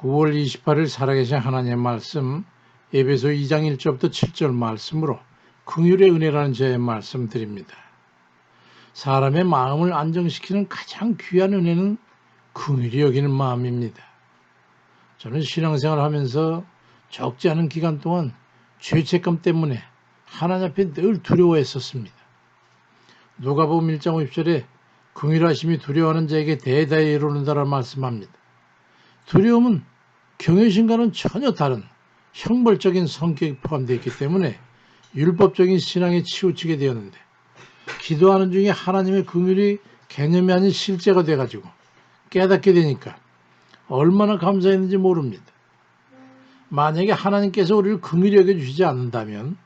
9월 28일 살아계신 하나님의 말씀 에베소 2장 1절부터 7절 말씀으로 긍휼의 은혜라는 제의 말씀 드립니다. 사람의 마음을 안정시키는 가장 귀한 은혜는 긍휼히 여기는 마음입니다. 저는 신앙생활을 하면서 적지 않은 기간 동안 죄책감 때문에 하나님 앞에 늘 두려워했었습니다. 누가복음 1장 50절에 긍휼하심이 두려워하는 자에게 대다에 이르는다라 말씀합니다. 두려움은 경외심과는 전혀 다른 형벌적인 성격이 포함되어 있기 때문에 율법적인 신앙에 치우치게 되었는데 기도하는 중에 하나님의 긍휼이 개념이 아닌 실제가 돼가지고 깨닫게 되니까 얼마나 감사했는지 모릅니다. 만약에 하나님께서 우리를 긍휼히 여겨주시지 않는다면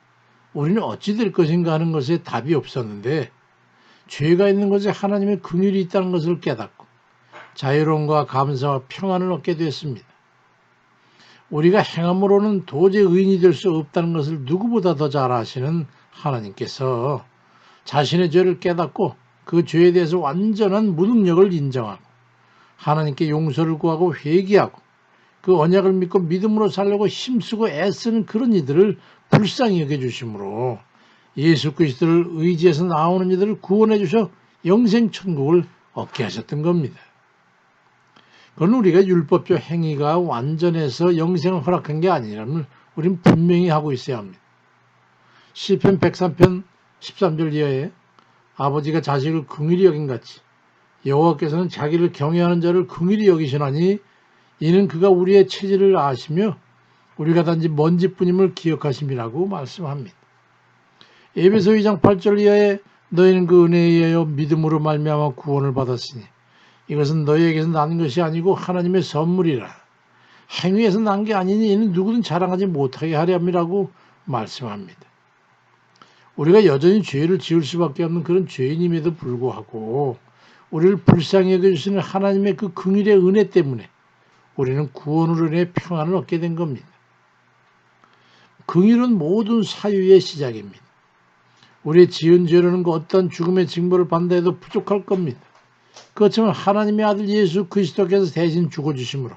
우리는 어찌 될 것인가 하는 것에 답이 없었는데 죄가 있는 것에 하나님의 긍휼이 있다는 것을 깨닫고 자유로움과 감사와 평안을 얻게 되었습니다. 우리가 행함으로는 도저히 의인이 될 수 없다는 것을 누구보다 더 잘 아시는 하나님께서 자신의 죄를 깨닫고 그 죄에 대해서 완전한 무능력을 인정하고 하나님께 용서를 구하고 회개하고 그 언약을 믿고 믿음으로 살려고 힘쓰고 애쓰는 그런 이들을 불쌍히 여겨주심으로 예수 그리스도를 의지해서 나오는 이들을 구원해 주셔 영생 천국을 얻게 하셨던 겁니다. 그건 우리가 율법적 행위가 완전해서 영생을 허락한 게 아니라면 우리는 분명히 하고 있어야 합니다. 시편 103편 13절 이하에 아버지가 자식을 긍휼히 여긴 같이 여호와께서는 자기를 경외하는 자를 긍휼히 여기시나니 이는 그가 우리의 체질을 아시며 우리가 단지 먼지뿐임을 기억하심이라고 말씀합니다. 에베소 2장 8절 이하에 너희는 그 은혜에 의하여 믿음으로 말미암아 구원을 받았으니 이것은 너희에게서 난 것이 아니고 하나님의 선물이라. 행위에서 난 게 아니니 이는 누구든 자랑하지 못하게 하려 함이라고 말씀합니다. 우리가 여전히 죄를 지을 수밖에 없는 그런 죄인임에도 불구하고 우리를 불쌍히 여겨주시는 하나님의 그 긍일의 은혜 때문에 우리는 구원으로 인해 평안을 얻게 된 겁니다. 긍일은 모든 사유의 시작입니다. 우리의 지은 죄로는 그 어떤 죽음의 징벌을 받는다 해도 부족할 겁니다. 그렇지만 하나님의 아들 예수 그리스도께서 대신 죽어주심으로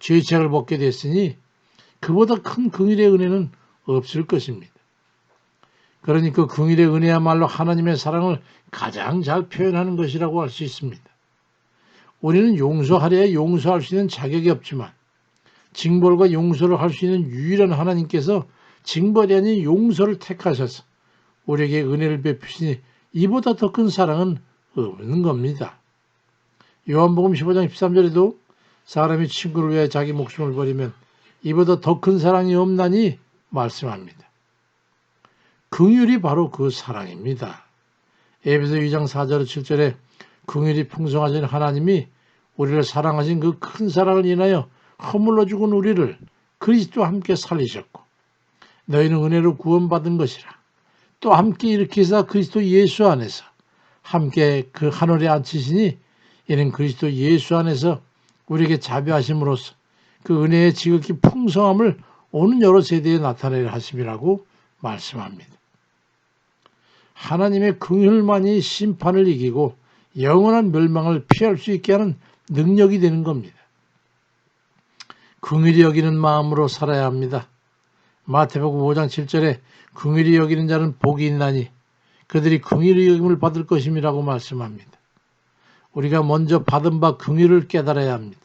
죄책을 벗게 됐으니 그보다 큰 긍일의 은혜는 없을 것입니다. 그러니 그 긍일의 은혜야말로 하나님의 사랑을 가장 잘 표현하는 것이라고 할 수 있습니다. 우리는 용서하려야 용서할 수 있는 자격이 없지만 징벌과 용서를 할 수 있는 유일한 하나님께서 징벌이 아닌 용서를 택하셔서 우리에게 은혜를 베푸시니 이보다 더 큰 사랑은 없는 겁니다. 요한복음 15장 13절에도 사람이 친구를 위해 자기 목숨을 버리면 이보다 더 큰 사랑이 없나니 말씀합니다. 긍휼이 바로 그 사랑입니다. 에베소 2장 4절 7절에 긍휼이 풍성하신 하나님이 우리를 사랑하신 그 큰 사랑을 인하여 허물러 죽은 우리를 그리스도와 함께 살리셨고 너희는 은혜로 구원받은 것이라 또 함께 일으키사 그리스도 예수 안에서 함께 그 하늘에 앉히시니 이는 그리스도 예수 안에서 우리에게 자비하심으로써 그 은혜의 지극히 풍성함을 오는 여러 세대에 나타내려 하심이라고 말씀합니다. 하나님의 긍휼만이 심판을 이기고 영원한 멸망을 피할 수 있게 하는 능력이 되는 겁니다. 긍휼히 여기는 마음으로 살아야 합니다. 마태복음 5장 7절에 긍휼히 여기는 자는 복이 있나니 그들이 긍휼히 여김을 받을 것임이라고 말씀합니다. 우리가 먼저 받은 바 긍휼을 깨달아야 합니다.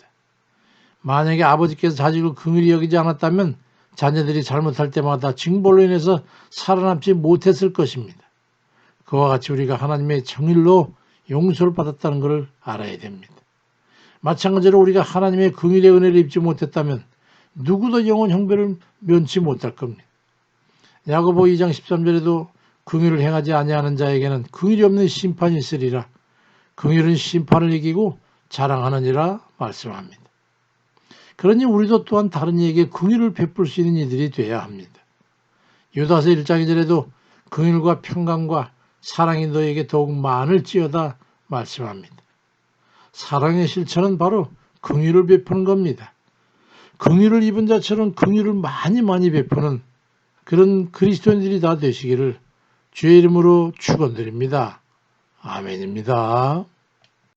만약에 아버지께서 자식을 긍휼히 여기지 않았다면 자녀들이 잘못할 때마다 징벌로 인해서 살아남지 못했을 것입니다. 그와 같이 우리가 하나님의 정일로 용서를 받았다는 것을 알아야 됩니다. 마찬가지로 우리가 하나님의 긍휼의 은혜를 입지 못했다면 누구도 영원 형벌을 면치 못할 겁니다. 야고보 2장 13절에도 긍휼을 행하지 아니하는 자에게는 긍휼이 없는 심판이 있으리라. 긍휼은 심판을 이기고 자랑하느니라 말씀합니다. 그러니 우리도 또한 다른 이에게 긍휼을 베풀 수 있는 이들이 되어야 합니다. 유다서 1장 2절에도 긍휼과 평강과 사랑이 너에게 더욱 많을지어다 말씀합니다. 사랑의 실천은 바로 긍휼을 베푸는 겁니다. 긍휼을 입은 자처럼 긍휼을 많이 많이 베푸는 그런 그리스도인들이 다 되시기를 주의 이름으로 축원드립니다. 아멘입니다.